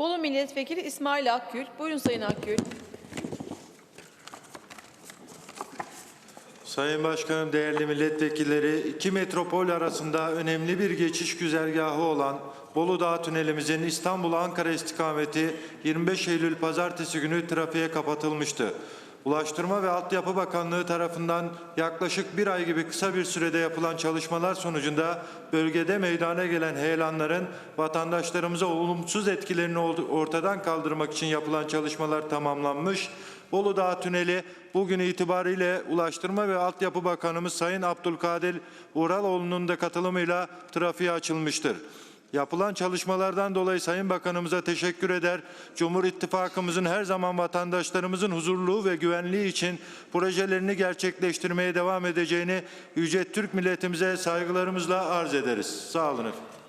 Bolu Milletvekili İsmail Akgül. Buyurun Sayın Akgül. Sayın Başkanım, değerli milletvekilleri, iki metropol arasında önemli bir geçiş güzergahı olan Bolu Dağı Tünelimizin İstanbul-Ankara istikameti 25 Eylül Pazartesi günü trafiğe kapatılmıştı. Ulaştırma ve Altyapı Bakanlığı tarafından yaklaşık bir ay gibi kısa bir sürede yapılan çalışmalar sonucunda bölgede meydana gelen heyelanların vatandaşlarımıza olumsuz etkilerini ortadan kaldırmak için yapılan çalışmalar tamamlanmış. Bolu Dağı Tüneli bugün itibariyle Ulaştırma ve Altyapı Bakanımız Sayın Abdülkadir Uraloğlu'nun da katılımıyla trafiğe açılmıştır. Yapılan çalışmalardan dolayı Sayın Bakanımıza teşekkür eder. Cumhur İttifakımızın her zaman vatandaşlarımızın huzurluğu ve güvenliği için projelerini gerçekleştirmeye devam edeceğini Yüce Türk milletimize saygılarımızla arz ederiz. Sağ olun efendim.